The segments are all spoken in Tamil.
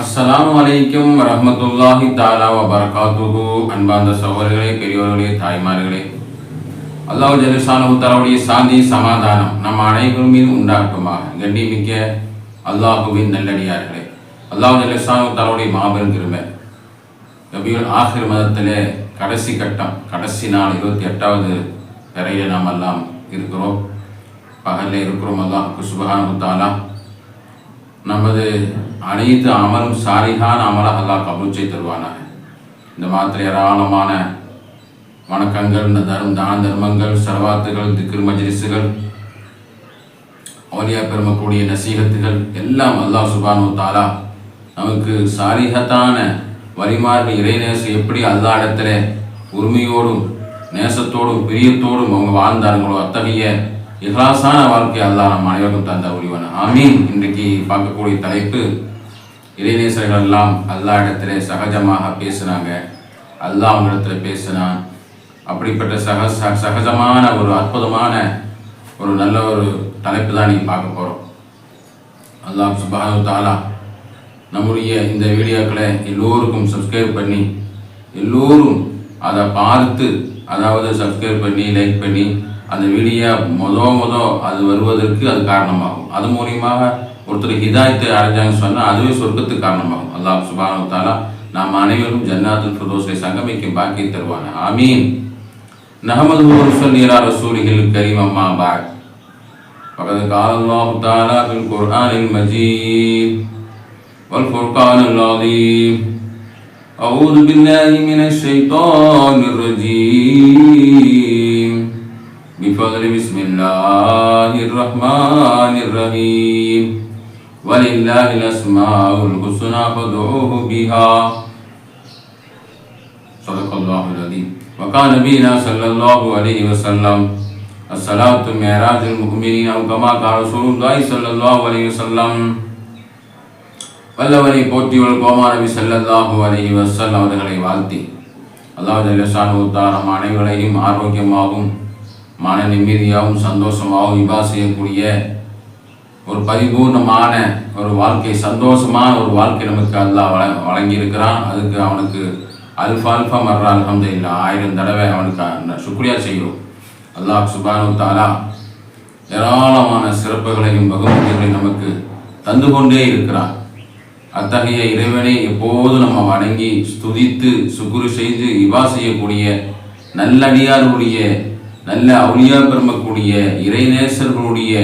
அஸ்லாம் அலைக்கும் வரஹ்மத்துல்லாஹி தாலா வ அன்பார்ந்த சகோதரர்களே பெரியோர்களே தாய்மார்களே. அல்லாஹ் ஜலிசானு தலாவுடைய சாந்தி சமாதானம் நம் அனைவரும் மீது உண்டாகட்டுமாக. கண்ணிமிக்க அல்லாஹுவின் நல்லடியார்களே. அல்லாஹ் ஜலிசானு தலாவுடைய மாபெரும் கிருபை. ரபியுல் ஆஹிர் மதத்திலே கடைசி கட்டம் கடைசி நாள் இருபத்தி எட்டாவது பிறையில் நாம் எல்லாம் இருக்கிறோம். பகலில் இருக்கிறோம் அல்லாஹுக்கு சுபகானு தாலா நமது அனைத்து அமலும் சாரிகான அமலாக அல்லாஹ் கபூல் செய்து தருவானாக. இந்த மாதிரி ஏராளமான வணக்கங்கள் இந்த தரும் தான தர்மங்கள் சரவாத்துகள் திக்ரு மஜ்ரிசுகள் அவலியா பெருமக்கூடிய நசீகத்துகள் எல்லாம் அல்லாஹ் சுபானு தாலா நமக்கு சாரிகத்தான வழிமார்கள் இறைநேசம் எப்படி அல்லா இடத்துல உரிமையோடும் நேசத்தோடும் பிரியத்தோடும் அவங்க வாழ்ந்தார்களோ அத்தகைய இஹ்லாசான வாழ்க்கை அல்லாஹ் நம் அனைவருக்கும் தந்த உரிவன் ஆமீன். இன்றைக்கு பார்க்கக்கூடிய தலைப்பு இறைநேசர்கள் எல்லாம் அல்லா இடத்துல சகஜமாக பேசுனாங்க. அல்லாஹ் அவங்க இடத்துல பேசினான். அப்படிப்பட்ட சக சகஜமான ஒரு அற்புதமான ஒரு நல்ல ஒரு தலைப்பு தான் நீங்கள் பார்க்க போகிறோம் அல்லாஹ் சுபானு தாலா நம்முடைய இந்த வீடியோக்களை எல்லோருக்கும் சப்ஸ்கிரைப் பண்ணி எல்லோரும் அதை பார்த்து அதாவது சப்ஸ்கிரைப் பண்ணி லைக் பண்ணி அந்த வீடியோ மொத மொத அது வருவதற்கு அது காரணமாகும் அது மூலியமாக ஒருத்தர் ஹிதாயத்தை அடைஞ்சாங்கன்னு சொன்னால் அதுவே சொர்க்கத்துக்கு காரணமாகும் அல்லாஹ் சுபானு தாலா நாம் அனைவரும் ஜன்னாத்துல் ஃபிர்தௌஸை சங்கமிக்கும் பாக்கி தருவாங்க ஆமீன் நஹமது ورسول إلى رسوله الكريم أما بعد فقد قال الله تعالى في القرآن المجيد والفرقان العظيم أعوذ بالله من الشيطان الرجيم بفضل بسم الله الرحمن الرحيم ولله الأسماء الحسنى فادعوه بها صدق الله العظيم وقال نبينا صلى الله عليه وسلم الصلاة معراج المؤمنين أو كما قال رسول الله صلى الله عليه وسلم வல்லவனை போற்றியவள் கோமா நபி ஸல்லல்லாஹு அலைஹி வஸல்லம் அவர்களை வாழ்த்தி அல்லாஹ் ஜல்லஷானு நம் அனைவரையும் ஆரோக்கியமாகவும் மன நிம்மதியாகவும் சந்தோஷமாகவும் விபா செய்யக்கூடிய ஒரு பரிபூர்ணமான ஒரு வாழ்க்கை சந்தோஷமான ஒரு வாழ்க்கை நமக்கு அல்லா வழ வழங்கியிருக்கிறான். அதுக்கு அவனுக்கு அல்ஃபா அல்ஃபா மர்ரா இல்லை ஆயிரம் தடவை அவனுக்கு அந்த சுக்ரியா செய்யும் அல்லாஹ் சுபானு தாலா ஏராளமான சிறப்புகளையும் பகுமதிகளையும் நமக்கு தந்து கொண்டே இருக்கிறான். அத்தகைய இறைவனை எப்போதும் நம்ம வணங்கி ஸ்துதித்து சுக்குரு செய்து இவா செய்யக்கூடிய நல்லடியாருடைய நல்ல அவுளியா பெருமக்கூடிய இறைநேசர்களுடைய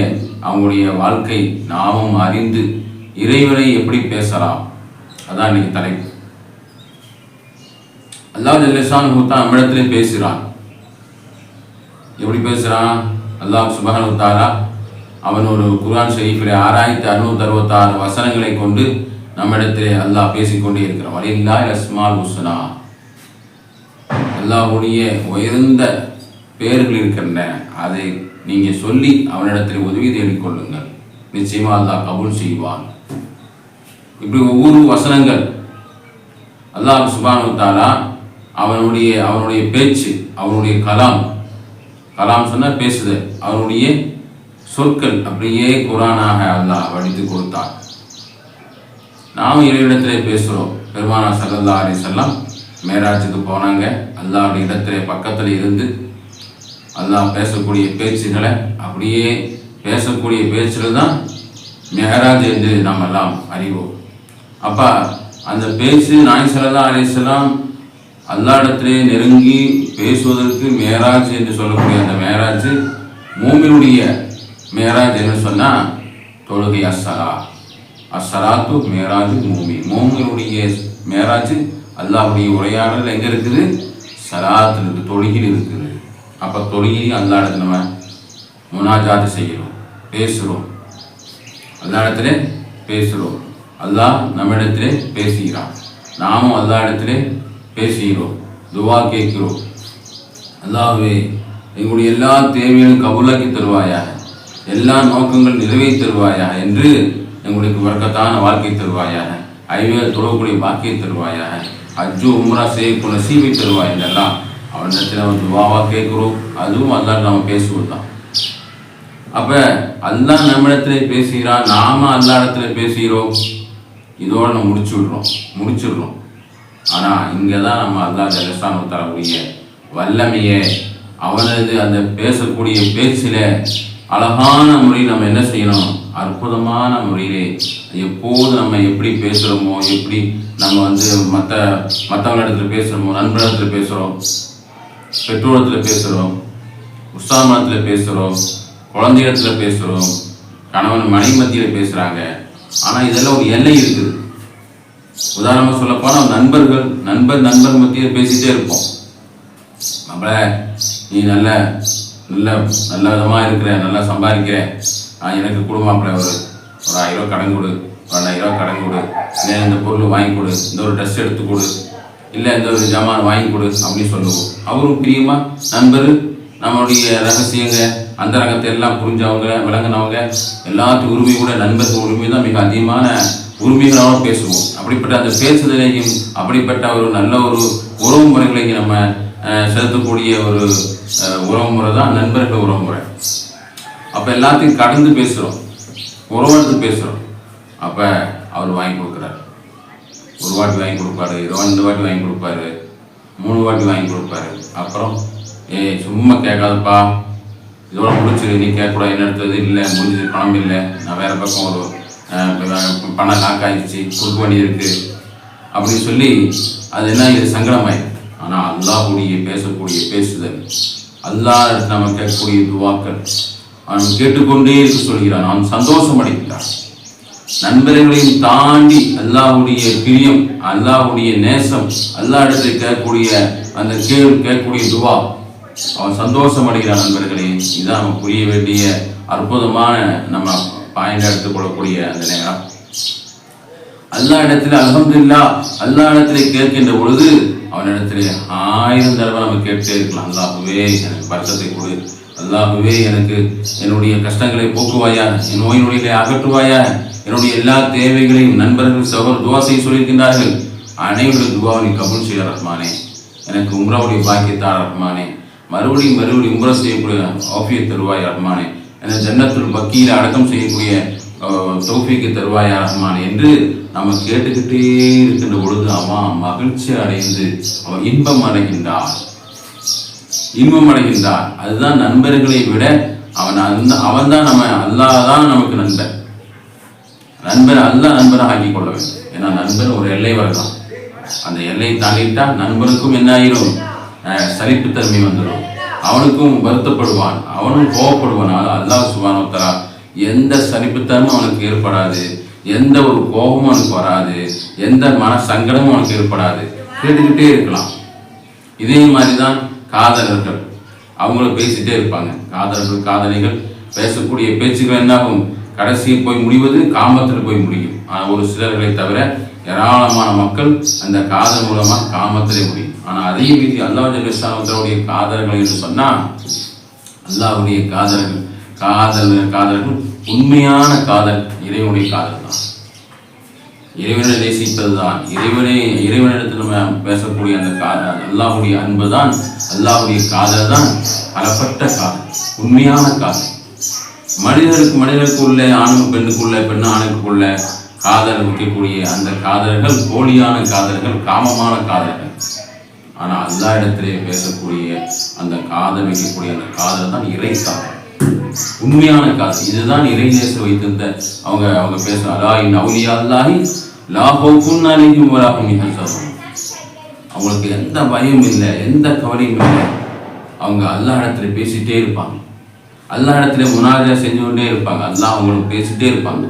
அவங்களுடைய வாழ்க்கை நாமும் அறிந்து இறைவனை எப்படி பேசலாம்? அதான் இன்னைக்கு தலைப்பு. அல்லாஹ் ஜல்லிசான் ஹூத்தா நம்மிடத்திலே பேசுகிறான். எப்படி பேசுகிறான் அல்லாஹ் சுபகன் தாலா அவன் ஒரு குர்ஆன் ஷெரீஃபில் ஆறாயிரத்தி அறுநூத்தி அறுபத்தாறு வசனங்களை கொண்டு நம்மிடத்திலே அல்லாஹ் பேசிக்கொண்டே இருக்கிறான். வலில்லா அஸ்மால் ஹுஸ்னா அல்லாஹுடைய உயர்ந்த பெயர்கள் இருக்கின்றன. அதை நீங்கள் சொல்லி அவனிடத்தில் உதவி தேடிக்கொள்ளுங்கள் நிச்சயமாக அல்லாஹ் கபூல் செய்வான். இப்படி ஒவ்வொரு வசனங்கள். அல்லாஹ் சுபானுத்தாலா அவனுடைய அவனுடைய பேச்சு அவனுடைய கலாம். கலாம் சொன்னால் பேசுது அவனுடைய சொற்கள் அப்படியே குரானாக அல்லாஹ் வடித்து கொடுத்தான். நாம் இறைவிடத்திலே பேசுகிறோம் பெருமானா சல்லல்லா அலிசல்லாம் மேராஜுக்கு போனாங்க. அல்லாவுடைய இடத்திலே பக்கத்தில் இருந்து அல்லாஹ் பேசக்கூடிய பேச்சுகளை அப்படியே பேசக்கூடிய பேச்சில் தான் மெஹராஜ் என்று நாம் எல்லாம் அறிவோம். அப்போ அந்த பேச்சு நாய் சல்லா அலிஸ்லாம் அல்லாஹ்விடத்திலே நெருங்கி பேசுவதற்கு மேராஜ் என்று சொல்லக்கூடிய அந்த மேராஜ் மூமினுடைய மேராஜ் என்று சொன்னால் தொழுகை அஸ்ஸலா. அஸ்ஸலாத்து மேராஜ் மூமி. மூமினுடைய மேராஜ் அல்லாஹுடைய உரையாடல் எங்கே இருக்குது? சலாத்தில் இருக்குது தொழுகில் இருக்குது. அப்போ தொழுகையும் இடத்துல நம்ம முனாஜாத்து செய்கிறோம் பேசுகிறோம் அல்லாஹ்விடத்திலே பேசுகிறோம் அல்லாஹ் நம்மிடத்திலே பேசுகிறான். நாமும் அல்லாஹ்விடத்திலே பேசுகிறோம் துவா கேட்கிறோம். அல்லாஹ்வே எங்களுடைய எல்லா தேவைகளும் கபுலாக்கி தருவாயாக. எல்லா நோக்கங்கள் நிறைவேற்றி தருவாயாக என்று எங்களுக்கு வர்க்கத்தான வாழ்க்கை தருவாயாக. ஐவேல் தொழக்கூடிய பாக்கியை தருவாயாக. அஜு உம்ரா செய்யக்கூடிய நசீபை தருவாய் என்றெல்லாம் அவனிடத்தில் நம்ம துவாவாக கேட்குறோம். அதுவும் அல்லாஹ் நம்ம பேசுவோம் தான் அப்போ அல்லாஹ் நம்மிடத்திலே பேசுகிறான் நாம அல்லாஹ் இடத்துல பேசுகிறோம். இதோடு நம்ம முடிச்சு விடுறோம் முடிச்சிடுறோம். ஆனால் இங்கே தான் நம்ம அல்லா ஜலஸ்தானம் தரக்கூடிய வல்லமையை அவனது அந்த பேசக்கூடிய பேச்சில் அழகான முறையில் நம்ம என்ன செய்யணும்? அற்புதமான முறையிலே எப்போது நம்ம எப்படி பேசுகிறோமோ எப்படி நம்ம வந்து மற்ற மற்றவங்களிடத்தில் பேசுகிறோமோ நண்பர்களிடத்தில் பேசுகிறோம் பெற்றோரத்தில் பேசுகிறோம் உற்சாகத்தில் பேசுகிறோம் குழந்தையிடத்துல பேசுகிறோம் கணவன் மனைவி மத்தியில் பேசுகிறாங்க ஆனால் இதெல்லாம் ஒரு எல்லை இருக்குது. உதாரணமாக சொல்லப்போனால் நண்பர்கள் நண்பர் நண்பர் மத்தியில் பேசிகிட்டே இருப்போம். நம்மள நீ நல்ல நல்ல நல்ல விதமாக இருக்கிற நல்லா சம்பாதிக்கிற. நான் எனக்கு குடும்பம் ஒரு ஒரு ஆயிரம் ரூபா கடன் கொடு ரெண்டாயிரம் ரூபா கடன் கொடு. இல்லை இந்த பொருள் வாங்கி கொடு. இந்த ஒரு ட்ரெஸ் எடுத்து கொடு. இல்லை இந்த ஒரு ஜாமான் வாங்கி கொடு அப்படின்னு சொல்லுவோம். அவரும் பிரியமா நண்பர் நம்மளுடைய ரகசியங்க அந்த ரகத்தை எல்லாம் புரிஞ்சவங்க விளங்கினவங்க எல்லாத்துக்கும் உரிமை கூட நண்பர்கள் உரிமை தான் மிக அதிகமான உரிமைகளாகவும் பேசுவோம். அப்படிப்பட்ட அந்த பேசுதலையும் அப்படிப்பட்ட ஒரு நல்ல ஒரு உறவு முறைகளையும் நம்ம செலுத்தக்கூடிய ஒரு உறவு முறை தான் நண்பர்கள் உறவு முறை. அப்போ எல்லாத்தையும் கடந்து பேசுகிறோம் உறவெடுத்து பேசுகிறோம் அப்போ அவர் வாங்கி கொடுக்குறாரு. ஒரு வாட்டி வாங்கி கொடுப்பாரு ரெண்டு வாட்டி வாங்கி கொடுப்பாரு மூணு வாட்டி வாங்கி கொடுப்பாரு. அப்புறம் ஏய் சும்மா கேட்காதப்பா. இதோட முடிச்சிரு நீ கேட்கக்கூடாது என்ன எடுத்தது இல்லை முடிஞ்சது பணம் இல்லை. நான் வேறு பக்கம் ஒரு பணம் லாக் ஆகிடுச்சு கொடுக்க வேண்டியிருக்கு. அப்படின்னு சொல்லி அது என்ன இது சங்கடமாயிடும் ஆனால் அல்லாஹ்வுடைய பேசக்கூடிய பேசுதல் அல்லாஹ் நம்ம கேட்கக்கூடிய துவாக்கள் அவன் கேட்டுக்கொண்டே இருக்க சொல்கிறான். அவன் சந்தோஷம் அடைகிறான் நண்பர்களையும் தாண்டி அல்லாவுடைய பிரியம் அல்லாவுடைய நேசம் அல்லா இடத்தை கேட்கக்கூடிய அந்த கேள்வி கேட்கக்கூடிய துவா. அவன் சந்தோஷம் அடைகிறான் நண்பர்களே. இதுதான் நம்ம புரிய வேண்டிய அற்புதமான நம்ம பாயிண்ட் எடுத்துக்கொள்ளக்கூடிய அந்த நேரம். அல்லா இடத்துல அல்ஹம்துலில்லா அல்லா இடத்துல கேட்கின்ற பொழுது அவனிடத்திலே ஆயிரம் தடவை நம்ம கேட்டே இருக்கலாம். அல்லாஹுவே எனக்கு பர்க்கத்தை கொடு. அல்லாஹுவே எனக்கு என்னுடைய கஷ்டங்களை போக்குவாயா என் நோய் நொடிகளை அகற்றுவாயா என்னுடைய எல்லா தேவைகளையும் நண்பர்கள் சகோதர துவா செய்ய சொல்லியிருக்கின்றார்கள். அனைவரும் துவாவை நீ கபூல் செய்ய ரஹ்மானே. எனக்கு உம்ராவுடைய பாக்கியத்தா ரஹ்மானே. மறுபடியும் மறுபடியும் உம்ரா செய்யக்கூடிய ஆஃபியை தருவாய் ரஹ்மானே. என ஜன்னத்துல் பக்கியில் அடக்கம் செய்யக்கூடிய தோஃபிக்கு தருவாயா ரஹ்மான் என்று நம்ம கேட்டுக்கிட்டே இருக்கின்ற பொழுது அவன் மகிழ்ச்சி அடைந்து அவன் இன்பம் அடைகின்றான். இன்பம் அடைகின்றார். அதுதான் நண்பர்களை விட அவன் அந்த அவன் தான் நம்ம அல்லாஹ் தான் நமக்கு நண்பன். நண்பர் அல்ல நண்பராக ஆக்கி கொள்ள வேண்டும். ஏன்னா நண்பர் ஒரு எல்லை வரலாம் அந்த எல்லையை தாண்டிட்டா நண்பருக்கும் என்ன ஆயிரும்? அஹ், சலிப்புத்தன்மை வந்துடும் அவனுக்கும் வருத்தப்படுவான். அவனும் கோவப்படுவான். அல்லாஹ் சுபானோத்தரா எந்த சலிப்புத்தன்மை அவனுக்கு ஏற்படாது. எந்த ஒரு கோபமும் அவனுக்கு வராது. எந்த மன சங்கடமும் அவனுக்கு ஏற்படாது. கேட்டுக்கிட்டே இருக்கலாம். இதே மாதிரி தான் காதலர்கள். அவங்களும் பேசிட்டே இருப்பாங்க. காதலர்கள் காதலிகள் பேசக்கூடிய பேச்சுகள் என்னாகும்? கடைசியில் போய் முடிவது காமத்தில் போய் முடியும். ஆனால் ஒரு சிலர்களை தவிர ஏராளமான மக்கள் அந்த காதல் மூலமாக காமத்திலே முடியும். ஆனால் அதே மீறி அல்லாஹ் ஜல்லிஸ்லாமத்தருடைய காதலர்கள் என்று சொன்னால் அல்லாஹ்வுடைய காதலர்கள் காதல் காதலர்கள் உண்மையான காதல் இறைவனுடைய காதல் தான் இறைவனை நேசிப்பது தான் இறைவனை இறைவனிடத்தில் நம்ம பேசக்கூடிய அந்த காதல் அல்லாஹுடைய அன்பு தான் அல்லாஹுடைய காதல் தான் அறப்பட்ட காதல் உண்மையான காதல். மனிதருக்கு மனிதருக்குள்ள ஆணுக்கு பெண்ணுக்குள்ள பெண் ஆணுக்குள்ள காதல் வைக்கக்கூடிய அந்த காதல்கள் போலியான காதல்கள் காமமான காதல்கள். ஆனா அல்லா இடத்திலே பேசக்கூடிய அந்த காதல் வைக்கக்கூடிய அந்த காதல் தான் இறை காதல். உண்மையான காதல். இதுதான் இறை நேச வைத்திருந்த அவங்க அவங்க பேச அலாஹி அவுலியா அல்லாஹி லாஹோக்கும் அலைஹிம் வராஹும் அவங்களுக்கு எந்த பயம் இல்லை எந்த கவலையும் இல்லை. அவங்க அல்லாஹ் இடத்துல பேசிட்டே இருப்பாங்க. அல்லா இடத்துல முனாஜா செஞ்சு கொண்டே இருப்பாங்க. அல்லாஹ் அவங்களுக்கு பேசிட்டே இருப்பாங்க.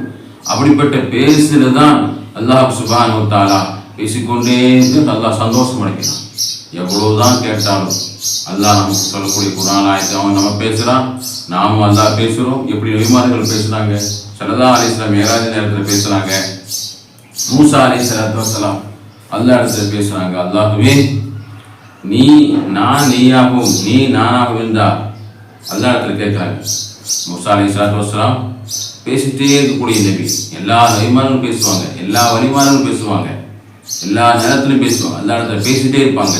அப்படிப்பட்ட பேசுறது தான் அல்லாஹ் சுபானு தாலா பேசிக்கொண்டே இருந்து அல்லாஹ் சந்தோஷம் அடைக்கிறான். எவ்வளவுதான் கேட்டாலும் அல்லாஹ் நமக்கு சொல்லக்கூடிய குரானாயத்தை அவன் நம்ம பேசுறான் நாமும் அல்லாஹ் பேசுறோம். எப்படி நபிமார்கள் பேசுறாங்க? சரதா அலிஸ்லாம் மேராஜ் நேரத்தில் பேசுறாங்க. மூசா அலி சலாத்து வசலாம் அல்லா இடத்துல பேசுறாங்க அல்லாஹுவே நீ நான் நீயாகவும் நீ நானாகவும் இருந்தா? அல்லா இடத்துல கேட்குறாங்க மூசா அலி சலாத்து வசலாம் பேசிட்டே இருக்கக்கூடிய நபி எல்லா நபிமார்களும் பேசுவாங்க எல்லா வழிமார்களும் பேசுவாங்க எல்லா நேரத்திலும் பேசுவாங்க எல்லா இடத்துல பேசிட்டே இருப்பாங்க.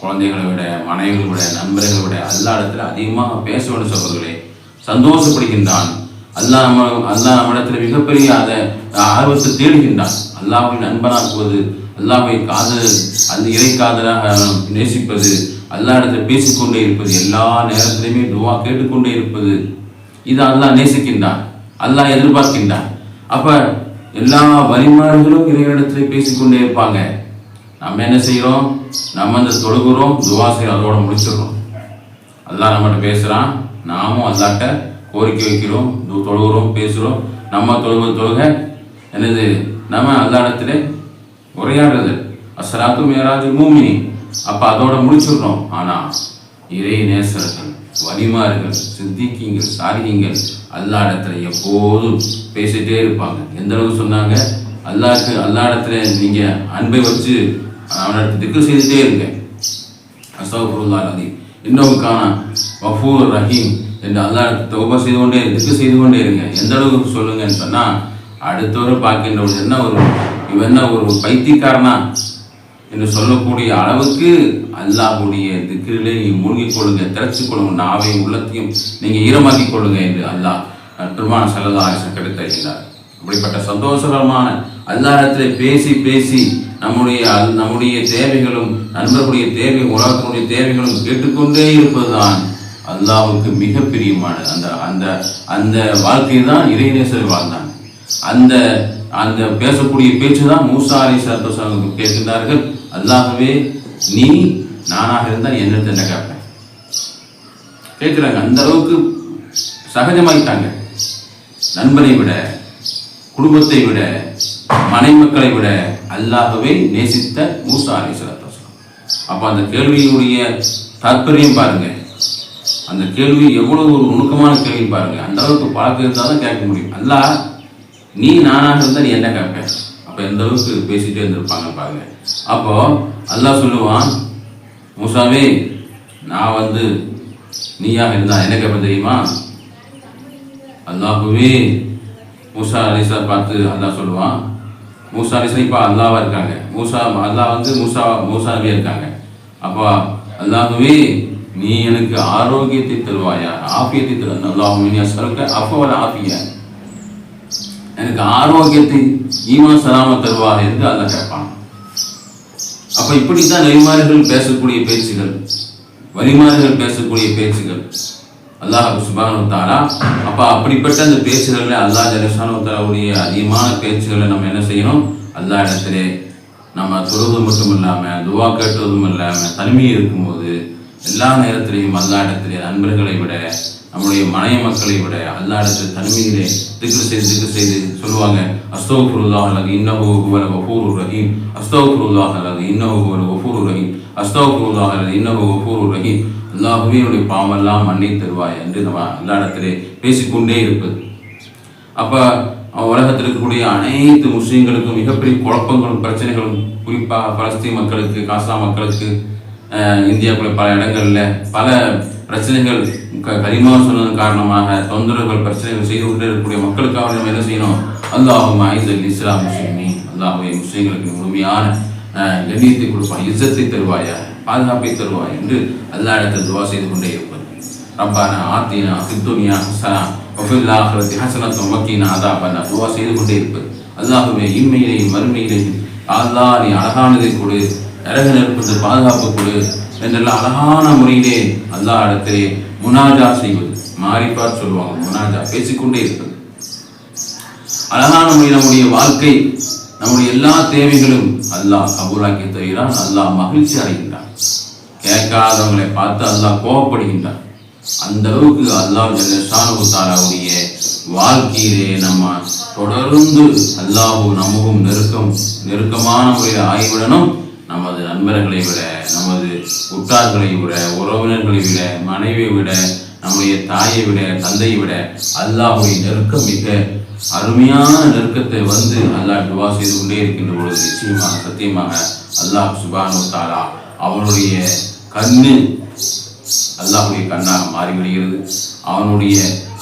குழந்தைகளை விட மனைவிகளை விட நண்பர்களை விட எல்லா இடத்துல அதிகமாக பேச வேண்டும் சகோதரர்களே சந்தோஷப்படுகின்றான். அல்லாஹ் நம்ம அல்லாஹ் நம்மிடத்தில் மிகப்பெரிய அதை ஆர்வத்தை தேடுகின்றான். அல்லாஹை நண்பனாக்குவது அல்லாஹை காதல் அந்த இறை காதலாக நேசிப்பது அல்லா இடத்துல பேசிக்கொண்டே இருப்பது எல்லா நேரத்திலையுமே துவா கேட்டுக்கொண்டே இருப்பது இது அல்லாஹ் நேசிக்கின்றான். அல்லாஹ் எதிர்பார்க்கின்றான். அப்போ எல்லா வழிமாறுகளும் இறைவனிடத்திலே பேசிக்கொண்டே இருப்பாங்க. நம்ம என்ன செய்கிறோம் நம்ம அந்த தொழுகிறோம் துவா செய்கிறோம் அதோட முடிச்சிடுறோம். அல்லாஹ் நம்மகிட்ட பேசுகிறான் நாமும் அல்லாட்ட கோரிக்கை வைக்கிறோம் தொழுகிறோம் பேசுகிறோம். நம்ம தொழுவது தொழுக. என்னது? நம்ம அல்லாடத்துல உரையாடுறது. அசராத்து மேராஜு மூமினி அப்போ அதோட முடிச்சிடுறோம். ஆனால் இறை நேசர்கள் வலிமார்கள் சித்திக்கிங்கள் அல்லா இடத்துல எப்போதும் பேசிட்டே இருப்பாங்க. எந்த அளவுக்கு சொன்னாங்க? அல்லாருக்கு அல்லா இடத்துல நீங்கள் அன்பை வச்சு அவனிடத்து திக்கு செய்துட்டே இருங்க. அஸ்தகுருல்லா அலி இன்னொருக்கான வஃபூர் ரஹீம். என்று அல்லா தௌபா செய்து கொண்டே திக்கு செய்து கொண்டே இருங்க? எந்த அளவுக்கு சொல்லுங்கன்னு சொன்னால் அடுத்தவரை பார்க்கின்ற ஒரு என்ன ஒரு இவன் என்ன ஒரு பைத்தியக்காரனா? என்று சொல்லக்கூடிய அளவுக்கு அல்லாஹுடைய திக்கிலே மூழ்கிக் கொள்ளுங்க திறச்சு கொள்ளுங்க நாவையும் உள்ளத்தையும் நீங்கள் ஈரமாக்கிக் கொள்ளுங்க என்று அல்லாஹ் பெருமான செல்லதா கிடைத்தார் அப்படிப்பட்ட சந்தோஷகரமான அல்லாஹத்திலே பேசி பேசி நம்முடைய நம்முடைய தேவைகளும் நண்பர்களுடைய தேவை உலகத்தினுடைய தேவைகளும் கேட்டுக்கொண்டே இருப்பதுதான் அல்லாவுக்கு மிக பிரியமானது அந்த அந்த அந்த வாழ்க்கை தான் இறைநேசர் வாழ்ந்தாங்க அந்த அந்த பேசக்கூடிய பேச்சு தான் மூசா அலி சலாத்து கேட்கின்றார்கள். அல்லாகவே நீ நானாக இருந்தால் என்ன என்ன கேட்பேன்? கேட்குறாங்க. அந்த அளவுக்கு சகஜமாயிட்டாங்க. நண்பனை விட குடும்பத்தை விட மனைமக்களை விட அல்லாகவே நேசித்த மூசா அலி சலாத்து அப்போ அந்த கேள்வியுடைய தாற்பயம் பாருங்க. அந்த கேள்வி எவ்வளவு ஒரு நுணுக்கமான கேள்வி பாருங்க. அந்த அளவுக்கு பழக்கம் இருந்தால் தான் கேட்க முடியும். அல்லாஹ் நீ நானாக இருந்தால் நீ என்ன கேட்க அப்போ எந்த அளவுக்கு பேசிட்டே இருந்திருப்பாங்க பாருங்க. அப்போ அல்லாஹ் சொல்லுவான் மூசாவே நான் வந்து நீயாக இருந்தால் என்ன கேட்பேன் தெரியுமா? அல்லாஹுவே மூசா அலிசா பார்த்து அல்லா சொல்லுவான் மூசா அலிசா இப்போ அல்லாவாக இருக்காங்க. மூசா அல்லாஹ் வந்து மூசா மூசாவே இருக்காங்க. அப்போ அல்லாஹுவே நீ எனக்கு ஆரோக்கியத்தை தருவாயா ஆபியத்தை தரு அல்லாஹும் சொல்க அஃபவல் ஆபியா எனக்கு ஆரோக்கியத்தை ஈமான் சலாம தருவார் என்று அல்ல கேட்பான். அப்ப இப்படித்தான் நெறிமாறுகள் பேசக்கூடிய பேச்சுகள் வழிமாறுகள் பேசக்கூடிய பேச்சுகள். அல்லாஹ் சுபானு தாரா அப்ப அப்படிப்பட்ட அந்த பேச்சுகள்ல அல்லாஹ் ஜலசானு தாராவுடைய அதிகமான பேச்சுகளை நம்ம என்ன செய்யணும்? அல்லாஹ் இடத்திலே நம்ம தொழுவது மட்டும் இல்லாம துவா கேட்டுவதும் இல்லாம தனிமையில் இருக்கும்போது எல்லா நேரத்திலையும் அல்லா இடத்திலே நண்பர்களை விட நம்முடைய மனைய மக்களை விட அல்லா இடத்துல தனிமையிலே திக்கு செய்து திக்கு செய்து சொல்லுவாங்க அஸ்தோஃபுருல்லாஹ் அல்லது இன்னஹு ஹுவல் கஃபூருர் ரஹீம். அஸ்தோஃபுருல்லாஹ் அல்லது இன்னஹு ஹுவல் கஃபூருர் ரஹீம். அஸ்தோஃபுருல்லாஹ் அல்லது இன்னஹு கஃபூருர் ரஹீம். எல்லா என்னுடைய பாவமெல்லாம் மன்னி தருவாய் என்று நம்ம எல்லா இடத்திலே பேசிக்கொண்டே இருப்பது. அப்போ உலகத்தில் இருக்கக்கூடிய அனைத்து முஸ்லீம்களுக்கும் மிகப்பெரிய குழப்பங்களும் பிரச்சனைகளும் குறிப்பாக பலஸ்தீன் மக்களுக்கு காசா மக்களுக்கு இந்தியாவுக்குள்ள பல இடங்களில் பல பிரச்சனைகள் க- கரிமா சொன்னதன் காரணமாக தொந்தரவுகள் பிரச்சனைகள் செய்து கொண்டே இருக்கக்கூடிய மக்களுக்காக நம்ம என்ன செய்யணும்? அல்லாஹுமா ஐந்தல் இஸ்லாம் முஸ்லிமி அல்லாஹுவை முஸ்லீம்களுக்கு முழுமையான எண்ணியத்தை கண்ணியத்தை கொடுப்பான் இஸ்ஸத்தை தருவாயா? பாதுகாப்பை தருவாய்? என்று அல்லா இடத்தில் துவா செய்து கொண்டே இருப்பது ரப்பான ஆத்தினா சித்துனியா ஹசனா வஃபில் ஆஹிரத்தி ஹசனத்தும் வக்கீனா அதாபனா துவா செய்து கொண்டே இருப்பது அல்லாஹுவே இம்மையிலேயும் மறுமையிலேயும் அல்லாஹ் நீ அழகானதை கொடு இறகு நெருப்பது பாதுகாப்பு கொடு என்றெல்லாம் அழகான முறையிலே அல்லாஹ் இடத்திலே முனாஜா செய்வது. மாறிப்பார் சொல்லுவாங்க முனாஜா பேசிக்கொண்டே இருப்பது. அழகான முறையில் நம்முடைய வாழ்க்கை நம்முடைய எல்லா தேவைகளும் அல்லாஹ் கபூலாக்கி தருகிறான் அல்லாஹ் மகிழ்ச்சி அடைகின்றான். கேட்காதவங்களை பார்த்து அல்லாஹ் கோபப்படுகின்றான். அந்த அளவுக்கு அல்லாஹ் தாராவுடைய வாழ்க்கையிலே நம்ம தொடர்ந்து அல்லாஹும் நமக்கும் நெருக்கம் நெருக்கமான முறையில் ஆகிவிடணும் நமது நண்பர்களை விட நமது உற்றார்களை விட உறவினர்களை விட மனைவியை விட நம்முடைய தாயை விட தந்தையை விட அல்லாஹுடைய நெருக்கம் மிக அருமையான நெருக்கத்தை வந்து அல்லாஹ் துவா செய்து கொண்டே இருக்கின்ற பொழுது நிச்சயமாக சத்தியமாக அல்லாஹ் சுபானு தாலா அவனுடைய கண்ணு அல்லாஹுடைய கண்ணாக மாறிவிடுகிறது. அவனுடைய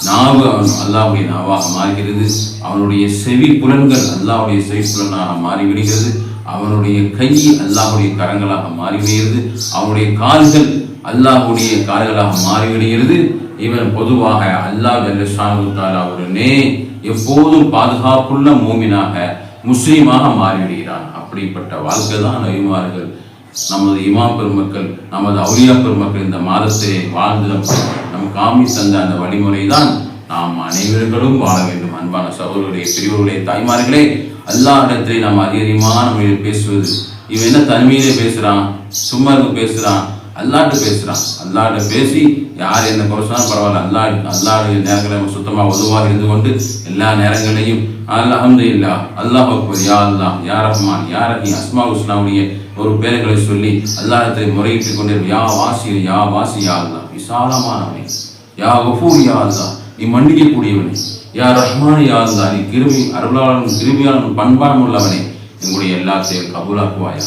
நாவு அவன் அல்லாஹுடைய நாவாக மாறுகிறது. அவனுடைய செவி புலன்கள் அல்லாஹுடைய செவி புலனாக மாறிவிடுகிறது. அவனுடைய கை அல்லாஹுடைய கரங்களாக மாறிவிடுகிறது. அவனுடைய கால்கள் அல்லாஹுடைய கால்களாக மாறிவிடுகிறது. இவன் பொதுவாக அல்லாஹ் ஜல்லஷானுத்தாலாவுடனே எப்போதும் பாதுகாப்புள்ள மூமினாக முஸ்லீமாக மாறிவிடுகிறான். அப்படிப்பட்ட வாழ்க்கை தான் நபிமார்கள் நமது இமாம் பெருமக்கள் நமது அவுலியா பெருமக்கள் இந்த மாதத்தை வாழ்ந்து நம் நம் காமி தந்த அந்த வழிமுறை தான் நாம் அனைவர்களும் வாழ வேண்டும். அன்பான சகோதரர்களே பெரியவர்களே தாய்மார்களே அல்லாஹ்டத்தை நம்ம அதிகமான மொழியில் பேசுவது. இவன் என்ன தனிமையிலே பேசுகிறான் சும்மா இருந்து பேசுகிறான் அல்லாட்டு பேசுகிறான் அல்லாட்ட பேசி யார் என்ன குறைச்சாலும் பரவாயில்ல. அல்லா அல்லாடைய நேரங்களை நம்ம சுத்தமாக உதவாக இருந்து கொண்டு எல்லா நேரங்களையும் அல்ஹம்து இல்லா அல்லாஹ் அக்பர் யா அல்லா யா ரஹ்மான் யா ரஹி அஸ்மா உஸ்லாவுடைய ஒரு பேர்களை சொல்லி அல்லாஹத்தை முறையிட்டு கொண்டு யா வாசி யா வாசி யா அல்லா விசாலமானவனே. யா கஃபூர் யா அல்லா நீ மன்னிக்கக்கூடியவனே. யா ரஹ்மான் யா அல்லா நீ கிருமி அருளாளன் கிருமியாளன் பண்பாடும் உள்ளவனே எங்களுடைய எல்லாத்தையும் கபூலாக்குவாயா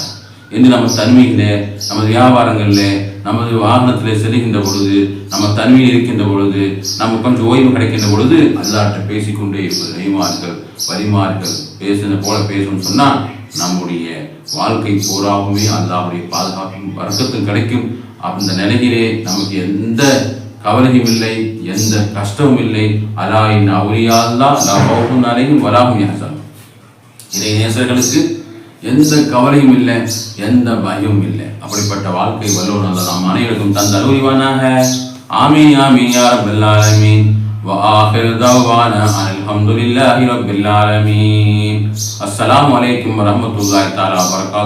என்று நம்ம தன்மையில் நமது வியாபாரங்களில் நமது வாகனத்தில் செல்கின்ற பொழுது நம்ம தன்மையில் இருக்கின்ற பொழுது நம்ம கொஞ்சம் ஓய்வு கிடைக்கின்ற பொழுது அல்லாட்ட பேசிக்கொண்டே இருப்பது நெய்மார்கள் வரிமார்கள் பேசுன போல பேசணும்னு சொன்னால் நம்முடைய வாழ்க்கை பூராவுமே அல்லாவுடைய பாதுகாப்பும் வர்க்கத்தும் கிடைக்கும். அந்த நிலையிலே நமக்கு எந்த கவலையும் இல்லை எந்த கஷ்டமும் இல்லை அலாயின் அவுலியால்லா லபோகும் அலையும் வராகும் யாசம் இறை நேசர்களுக்கு எந்த கவலையும் இல்லை எந்த பயமும் இல்லை அப்படிப்பட்ட வாழ்க்கை வல்லோர் நல்ல நாம் அனைவருக்கும் தந்த அலுவலிவானாக ஆமீன் ஆமீன் யா ரப்பல் ஆலமீன் وآخر دعوانا أن الحمد لله رب العالمين السلام عليكم ورحمة الله تعالى وبركاته